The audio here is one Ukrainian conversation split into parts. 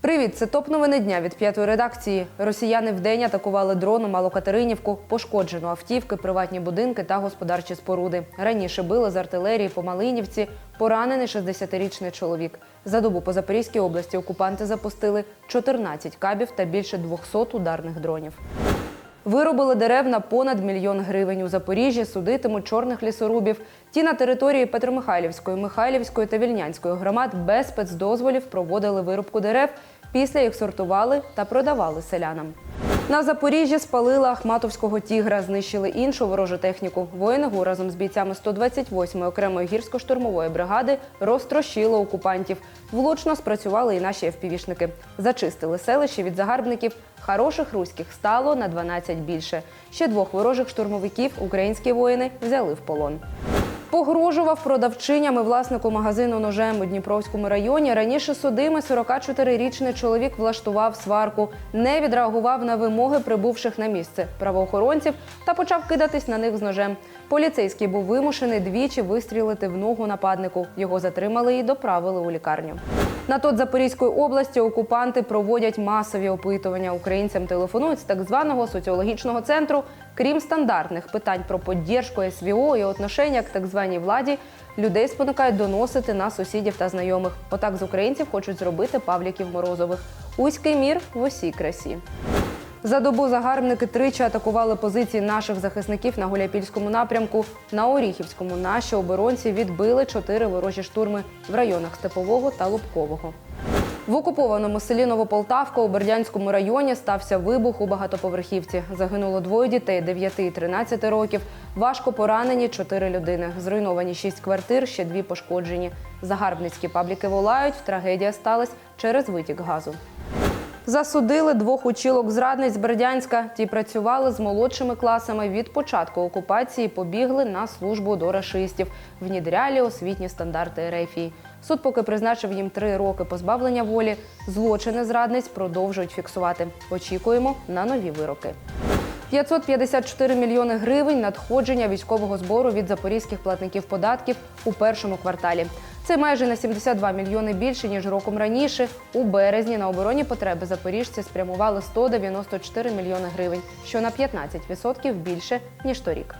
Привіт, це топ новини дня від п'ятої редакції. Росіяни вдень атакували дроном Малокатеринівку, пошкоджено автівки, приватні будинки та господарчі споруди. Раніше били з артилерії по Малинівці. Поранений 60-річний чоловік. За добу по Запорізькій області окупанти запустили 14 кабів та більше 200 ударних дронів. Виробили дерев на понад мільйон гривень. У Запоріжжі судитимуть чорних лісорубів. Ті на території Петромихайлівської, Михайлівської та Вільнянської громад без спецдозволів проводили вирубку дерев. Після їх сортували та продавали селянам. На Запоріжжі спалили Ахматовського тігра, знищили іншу ворожу техніку. Воїни разом з бійцями 128-ї окремої гірсько-штурмової бригади розтрощили окупантів. Влучно спрацювали і наші ФПВшники. Зачистили селище від загарбників. Хороших руських стало на 12 більше. Ще двох ворожих штурмовиків українські воїни взяли в полон. Погрожував продавчиням і власнику магазину ножем у Дніпровському районі. Раніше судимий 44-річний чоловік влаштував сварку, не відреагував на вимоги прибувших на місце правоохоронців та почав кидатись на них з ножем. Поліцейський був вимушений двічі вистрілити в ногу нападнику. Його затримали і доправили у лікарню. На тот Запорізької області окупанти проводять масові опитування. Українцям телефонують з так званого соціологічного центру. Крім стандартних питань про поддержку СВО і отношення к так званій владі, людей спонукають доносити на сусідів та знайомих. Отак з українців хочуть зробити Павліків Морозових. Уський мір в усій красі. За добу загарбники тричі атакували позиції наших захисників на Гуляпільському напрямку. На Оріхівському наші оборонці відбили чотири ворожі штурми в районах Степового та Лубкового. В окупованому селі Новополтавка у Бердянському районі стався вибух у багатоповерхівці. Загинуло двоє дітей 9 і 13 років. Важко поранені чотири людини. Зруйновані шість квартир, ще дві пошкоджені. Загарбницькі пабліки волають. Трагедія сталася через витік газу. Засудили двох учілок зрадниць Бердянська. Ті працювали з молодшими класами від початку окупації. Побігли на службу до рашистів, внідряли освітні стандарти Ерефії. Суд поки призначив їм три роки позбавлення волі. Злочини зрадниць продовжують фіксувати. Очікуємо на нові вироки. 554 мільйони гривень надходження військового збору від запорізьких платників податків у першому кварталі. Це майже на 72 мільйони більше ніж роком раніше. У березні на оборонні потреби запоріжці спрямували 194 мільйони гривень, що на 15% більше ніж торік.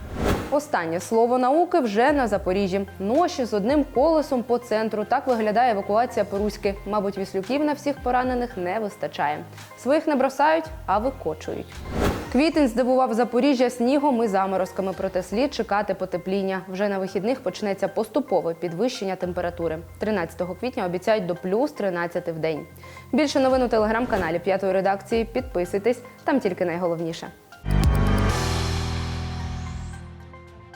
Останнє слово науки вже на Запоріжжі. Ноші з одним колесом по центру. Так виглядає евакуація по-руськи. Мабуть, віслюків на всіх поранених не вистачає. Своїх не бросають, а викочують. Квітень здивував Запоріжжя снігом і заморозками, проте слід чекати потепління. Вже на вихідних почнеться поступове підвищення температури. 13 квітня обіцяють до плюс 13 в день. Більше новин у телеграм-каналі п'ятої редакції. Підписуйтесь, там тільки найголовніше.